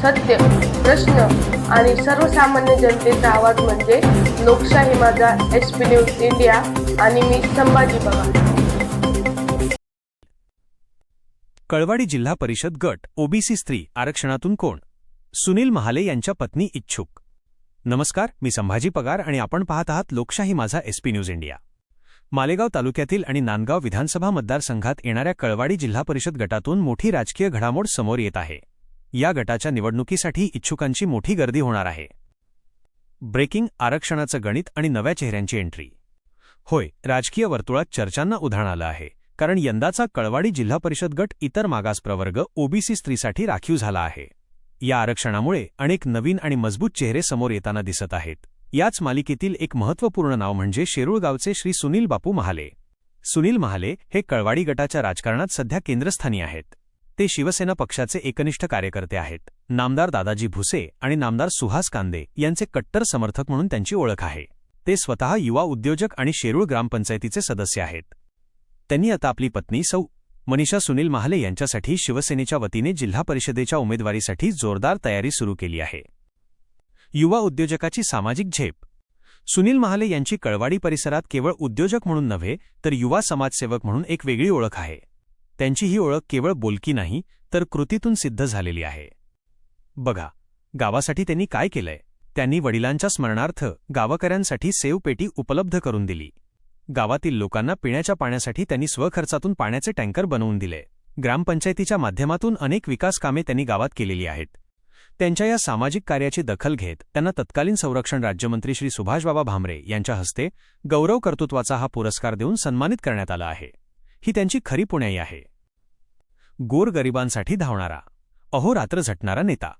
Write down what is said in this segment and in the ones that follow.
सत्य प्रश्न आणि सर्वसामान्य जनतेचा आवाज म्हणजे लोकशाही माझा एस पी न्यूज इंडिया आणि मी संभाजी बघा कळवाडी जिल्हा परिषद गट ओबीसी स्त्री आरक्षणातून कोण? सुनील महाले यांच्या पत्नी इच्छुक. नमस्कार मी संभाजी पगार आणि आपण पाहत आहात लोकशाही माझा एसपी न्यूज इंडिया. मालेगाव तालुक्यातील आणि नांदगाव विधानसभा मतदारसंघात येणाऱ्या कळवाडी जिल्हा परिषद गटातून मोठी राजकीय घडामोड समोर येत आहे. या गटाच्या निवडणुकीसाठी इच्छुकांची मोठी गर्दी होणार आहे. ब्रेकिंग आरक्षणाचं गणित आणि नव्या चेहऱ्यांची एंट्री. होय राजकीय वर्तुळात चर्चांना उधाण आलं आहे कारण यंदाचा कळवाडी जिल्हा परिषद गट इतर मागास प्रवर्ग ओबीसी स्त्रीसाठी राखीव झाला आहे. या आरक्षणामुळे अनेक नवीन आणि मजबूत चेहरे समोर येताना दिसत आहेत. याच मालिकेतील एक महत्त्वपूर्ण नाव म्हणजे शेरूळगावचे श्री सुनील बापू महाले. सुनील महाले हे कळवाडी गटाच्या राजकारणात सध्या केंद्रस्थानी आहेत. ते शिवसेना पक्षाचे एकनिष्ठ कार्यकर्ते आहेत. नामदार दादाजी भुसे आणि नामदार सुहास कांदे यांचे कट्टर समर्थक म्हणून त्यांची ओळख आहे. ते स्वतः युवा उद्योजक आणि शेरूळ ग्रामपंचायतीचे सदस्य आहेत. त्यांनी आता आपली पत्नी सौ. मनीषा सुनील महाले यांच्यासाठी शिवसेनेच्या वतीने जिल्हा परिषदेच्या उमेदवारीसाठी जोरदार तयारी सुरू केली आहे. युवा उद्योजकाची सामाजिक झेप. सुनील महाले यांची कळवाडी परिसरात केवळ उद्योजक म्हणून नव्हे तर युवा समाजसेवक म्हणून एक वेगळी ओळख आहे. त्यांची ही ओळख केवळ बोलकी नाही तर कृतीतून सिद्ध झालेली आहे. बघा गावासाठी त्यांनी काय केलंय? त्यांनी वडिलांच्या स्मरणार्थ गावकऱ्यांसाठी सेवपेटी उपलब्ध करून दिली. गावातील लोकांना पिण्याच्या पाण्यासाठी त्यांनी स्वखर्चातून पाण्याचे टँकर बनवून दिले. ग्रामपंचायतीच्या माध्यमातून अनेक विकास कामे त्यांनी गावात केलेली आहेत. त्यांच्या या सामाजिक कार्याची दखल घेत त्यांना तत्कालीन संरक्षण राज्यमंत्री श्री सुभाषबाबा भामरे यांच्या हस्ते गौरव कर्तृत्वाचा हा पुरस्कार देऊन सन्मानित करण्यात आला आहे. ही त्यांची खरी पुण्याई आहे. गोरगरिबांसाठी धावणारा. अहोरात्र झटणारा नेता.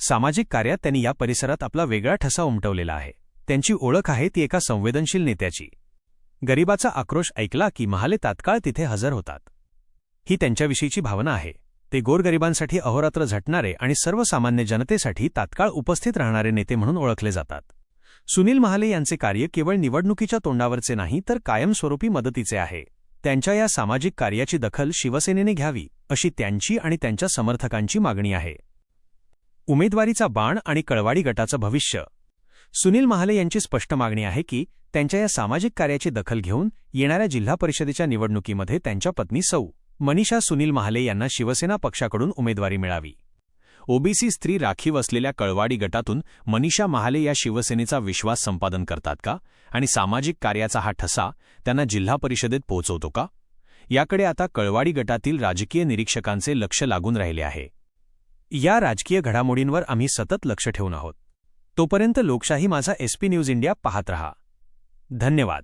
सामाजिक कार्यात त्यांनी या परिसरात आपला वेगळा ठसा उमटवलेला आहे. त्यांची ओळख आहे ती एका संवेदनशील नेत्याची. गरिबाचा आक्रोश ऐकला की महाले तात्काळ तिथे हजर होतात. ही त्यांच्याविषयीची भावना आहे. ते गोरगरिबांसाठी अहोरात्र झटणारे आणि सर्वसामान्य जनतेसाठी तात्काळ उपस्थित राहणारे नेते म्हणून ओळखले जातात. सुनील महाले यांचे कार्य केवळ निवडणुकीच्या तोंडावरचे नाही तर कायमस्वरूपी मदतीचे आहे. त्यांच्या या सामाजिक कार्याची दखल शिवसेनेने घ्यावी अशी त्यांची आणि त्यांच्या समर्थकांची मागणी आहे. उमेदवारीचा बाण आणि कळवाडी गटाचं भविष्य. सुनील महाले यांची स्पष्ट मागणी आहे की त्यांच्या या सामाजिक कार्याची दखल घेऊन येणाऱ्या जिल्हा परिषदेच्या निवडणुकीमध्ये त्यांच्या पत्नी सौ मनीषा सुनील महाले यांना शिवसेना पक्षाकडून उमेदवारी मिळावी. ओबीसी स्त्री राखीव असलेल्या कळवाडी गटातून मनीषा महाले या शिवसेनेचा विश्वास संपादन करतात का? आणि सामाजिक कार्याचा हा ठसा त्यांना जिल्हा परिषदेत पोहोचवतो का? याकडे आता कळवाडी गटातील राजकीय निरीक्षकांचे लक्ष लागून राहिले आहे. या राजकीय घडामोडींवर आम्ही सतत लक्ष ठेवून आहोत. तोपर्यंत लोकशाही माझा एसपी न्यूज इंडिया पाहत रहा. धन्यवाद.